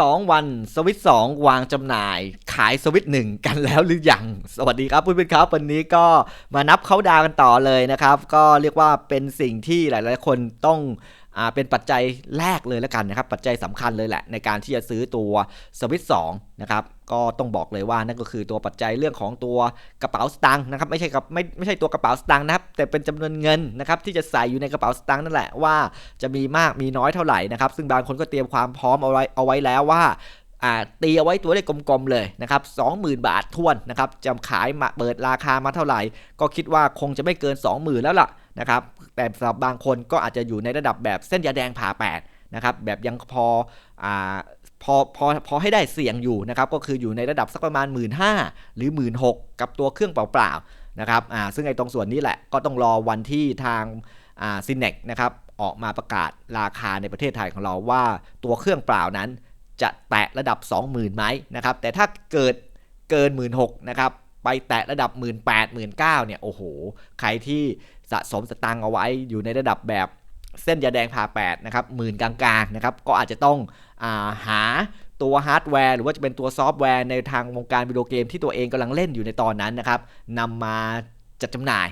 2 วันสวิตสองวางจำหน่าย ขายสวิตหนึ่งกันแล้วหรือยัง สวัสดีครับเพื่อนๆครับ วันนี้ก็มานับเขาดาวกันต่อเลยนะครับ ก็เรียกว่าเป็นสิ่งที่หลายๆ คนต้อง เป็นปัจจัยแรกเลยแล้วกันนะครับ ปัจจัยสำคัญเลยแหละ ในการที่จะซื้อตัวสวิตสองนะครับก็ต้องบอกเลยว่านั่นก็คือตัวปัจจัยเรื่องของตัวกระเป๋าสตางค์นะครับไม่ใช่กับไม่ไม่ใช่ตัวกระเป๋าสตางค์นะครับแต่เป็นจำนวนเงินนะครับที่จะใส่อยู่ในกระเป๋าสตางค์นั่นแหละว่าจะมีมากมีน้อยเท่าไหร่นะครับซึ่งบางคนก็เตรียมความพร้อมเอาไว้เอาไว้แล้วว่าอ่าตีเอาไว้ตัวเลขกลมๆเลยนะครับ20,000 บาททวนนะครับจะขายมาเปิดราคามาเท่าไหร่ ก็คิดว่าคงจะไม่เกิน 20,000 แล้วล่ะ นะครับแต่สำหรับบางคนก็อาจจะอยู่ในระดับแบบเส้นยาแดงผ่าแปดนะครับแบบยังพออ่าพอพอพอให้ได้เสี่ยงอยู่นะครับก็คืออยู่ในระดับสักประมาณ 1 5ื่นหรือ 1 6ื่นกับตัวเครื่องเปล่าๆนะครับอ่าซึ่งไอ้ตรงส่วนนี้แหละก็ต้องรอวันที่ทางอ่าซินเนกนะครับออกมาประกาศราคาในประเทศไทยของเราว่าตัวเครื่องเปล่านั้นจะแตะระดับ 20,000ไหมนะครับแต่ถ้าเกิดเกิน 1 6ื่นนะครับ ไปแตะระดับ 1 8 0 0 0 1 9 0เนี่ยโอ้โห ใครที่สะสมสตังค์เอาไว้อยู่ในระดับแบบเส้นยาแดงผ่าแปดนะครับหมื่นกลางๆนะครับก็อาจจะต้องอาหาตัวฮาร์ดแวร์หรือว่าจะเป็นตัวซอฟต์แวร์ในทางวงการวิดีโอเกมที่ตัวเองกำลังเล่นอยู่ในตอนนั้นนะครับนำมาจัดจำหน่าย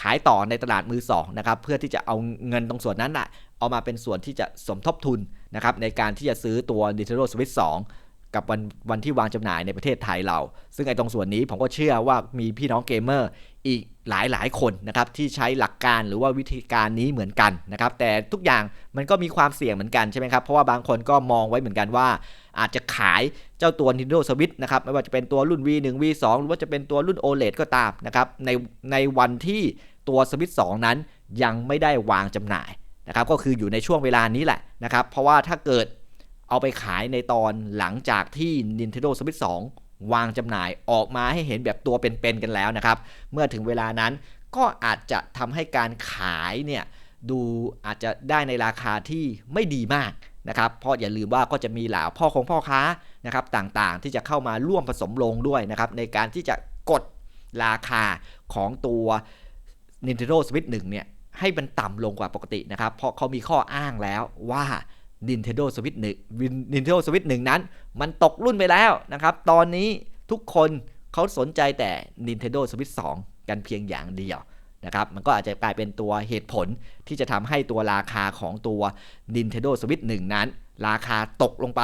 ขายต่อในตลาดมือสองนะครับเพื่อที่จะเอาเงินตรงส่วนนั้นน่ะเอามาเป็นส่วนที่จะสมทบทุนนะครับในการที่จะซื้อตัว Nintendo Switch 2 กับวันวันที่วางจำหน่ายในประเทศไทยเรา ซึ่งไอ้ตรงส่วนนี้ผมก็เชื่อว่ามีพี่น้องเกมเมอร์อีกหลายหลายคนนะครับที่ใช้หลักการหรือว่าวิธีการนี้เหมือนกันนะครับแต่ทุกอย่างมันก็มีความเสี่ยงเหมือนกันใช่ไหมครับ เพราะว่าบางคนก็มองไว้เหมือนกันว่า อาจจะขายเจ้าตัว Nintendo Switch นะครับไม่ว่าจะเป็นตัวรุ่น V1 V2 หรือว่าจะเป็นตัวรุ่น OLED ก็ตามนะครับในในวันที่ตัวสวิต2นั้นยังไม่ได้วางจำหน่ายนะครับก็คืออยู่ในช่วงเวลานี้แหละนะครับเพราะว่าถ้าเกิด เอาไปขายในตอนหลังจากที่ Nintendo Switch 2 วางจำหน่ายออกมาให้เห็นแบบตัวเป็นๆกันแล้วนะครับ เมื่อถึงเวลานั้นก็อาจจะทำให้การขายเนี่ยดูอาจจะได้ในราคาที่ไม่ดีมากนะครับเพราะอย่าลืมว่าก็จะมีเหล่าพ่อของพ่อค้านะครับต่างๆ ที่จะเข้ามาร่วมผสมลงด้วยนะครับในการที่จะกดราคาของตัว Nintendo Switch 1เนี่ยให้มันต่ำลงกว่าปกตินะครับ เพราะเขามีข้ออ้างแล้วว่า Nintendo Switch 1 Nintendo Switch 1 นั้น มันตกรุ่นไปแล้วนะครับ ตอนนี้ทุกคนเขาสนใจแต่ Nintendo Switch 2 กันเพียงอย่างเดียวนะครับ มันก็อาจจะกลายเป็นตัวเหตุผลที่จะทำให้ตัวราคาของตัว Nintendo Switch 1 นั้น ราคาตกลงไป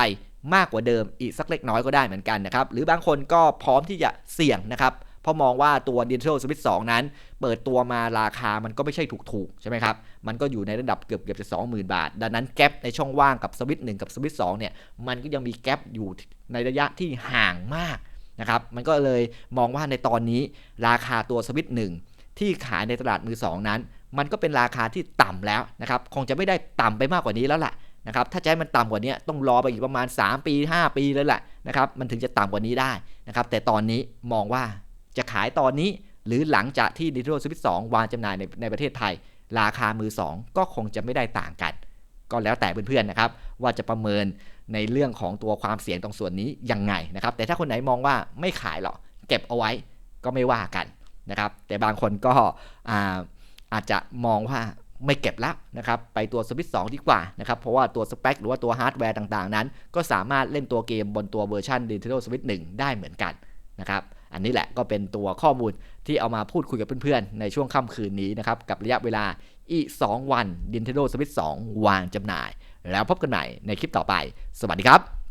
มากกว่าเดิมอีกสักเล็กน้อยก็ได้เหมือนกันนะครับ หรือบางคนก็พร้อมที่จะเสี่ยงนะครับ เพราะมองว่าตัว Nintendo Switch 2 นั้น เปิดตัวมาราคามันก็ไม่ใช่ถูกๆ ใช่ไหมครับ มันก็อยู่ในระดับเกือบเกือบจะ20,000 บาท ดังนั้นแกลบในช่องว่างกับ Switch 1กับ Switch 2เนี่ยมันก็ยังมีแกลบอยู่ในระยะที่ห่างมากนะครับมันก็เลยมองว่าในตอนนี้ราคาตัว Switch 1ที่ขายในตลาดมือ2นั้น มันก็เป็นราคาที่ต่ำแล้วนะครับคงจะไม่ได้ต่ำไปมากกว่านี้แล้วล่ะนะครับถ้าจะให้มันต่ำกว่านี้ต้องรอไปอีกประมาณ 3 ปี 5 ปีเลยแหละนะครับมันถึงจะต่ำกว่านี้ได้นะครับแต่ตอนนี้มองว่า จะขายตอนนี้หรือหลังจากที่ Nintendo Switch 2 วางจำหน่ายในในประเทศไทย ราคามือ 2 ก็คงจะไม่ได้ต่างกัน ก็แล้วแต่เพื่อนๆนะครับ ว่าจะประเมินในเรื่องของตัวความเสี่ยงตรงส่วนนี้ยังไงนะครับ แต่ถ้าคนไหนมองว่าไม่ขายหรอกเก็บเอาไว้ก็ไม่ว่ากันนะครับ แต่บางคนก็อาอาจจะมองว่าไม่เก็บแล้วนะครับ ไปตัวสวิตสองดีกว่านะครับ เพราะว่าตัวสเปคหรือว่าตัวฮาร์ดแวร์ต่างๆ นั้น ก็สามารถเล่นตัวเกมบนตัวเวอร์ชัน Nintendo Switch 1 ได้เหมือนกันนะครับ อันนี้แหละก็เป็นตัวข้อมูลที่เอามาพูดคุยกับเพื่อนๆ ในช่วงค่ำคืนนี้นะครับ กับระยะเวลาอีก 2 วัน Nintendo Switch 2 วางจำหน่าย แล้วพบกันใหม่ในคลิปต่อไป สวัสดีครับ